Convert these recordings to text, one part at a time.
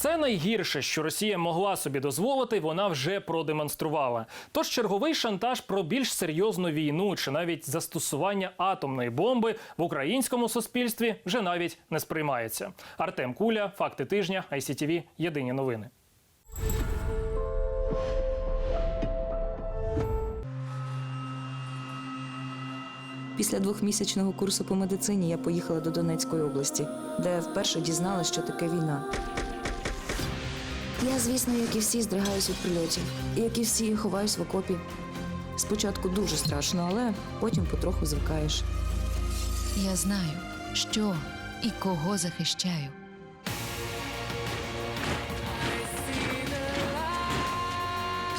Це найгірше, що Росія могла собі дозволити, вона вже продемонструвала. Тож черговий шантаж про більш серйозну війну чи навіть застосування атомної бомби в українському суспільстві вже навіть не сприймається. Артем Куля, факти тижня, ICTV, Єдині новини. Після двохмісячного курсу по медицині я поїхала до Донецької області, де вперше дізналася, що таке війна. Я, звісно, як і всі, здригаюсь від прильотів, і як і всі, ховаюсь в окопі. Спочатку дуже страшно, але потім потроху звикаєш. Я знаю, що і кого захищаю.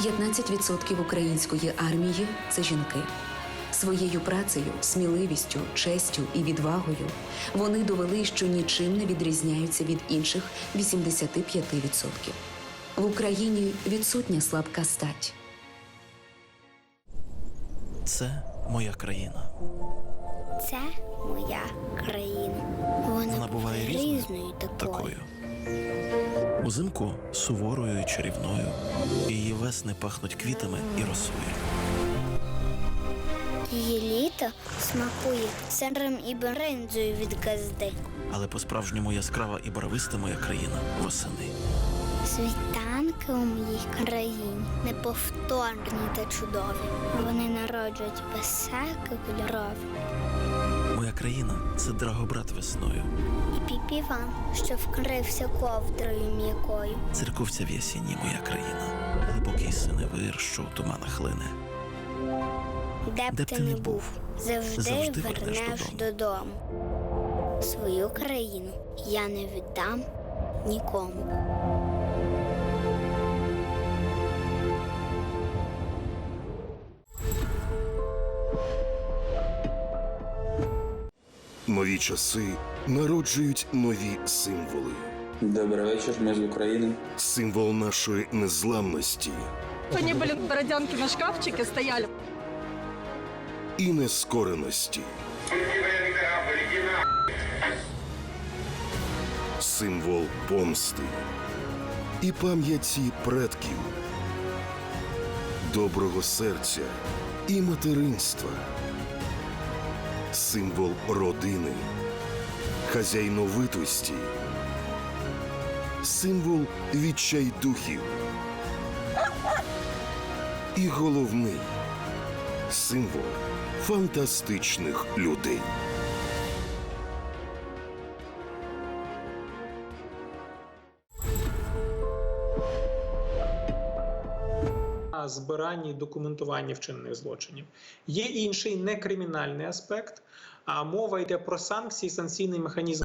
– 15% української армії це жінки. Своєю працею, сміливістю, честю і відвагою вони довели, що нічим не відрізняються від інших 85%. В Україні відсутня слабка стать. Це моя країна. Це моя країна. Вона, Вона буває різною, різною такою. такою. Узимку суворою і чарівною. Її весни пахнуть квітами і росою. Її літо смакує сиром і бринзою від газди. Але по-справжньому яскрава і барвиста моя країна восени. Світанки у моїй країні неповторні та чудові. Вони народжують веселки кольорові. Моя країна це драгобрат весною. І піпіван, що вкрився ковдрою м'якою. Церковця в ясіні моя країна. Глибокий синевир, що в туманах лине. Де б ти не був, завжди, завжди вернеш вернеш додому. додому. Свою країну я не віддам нікому. Нові часи народжують нові символи. Добрый вечер, мы из Украины. Символ нашої незламності Они были бородянки на шкафчике стояли. і нескореності. Символ помсти і пам'яті предків, доброго серця і материнства. Символ родини, хазяйновитості, символ відчайдухів. І головний символ фантастичних людей. збиранні і документуванні вчинених злочинів. Є інший некримінальний аспект, а мова йде про санкції, санкційний механізм.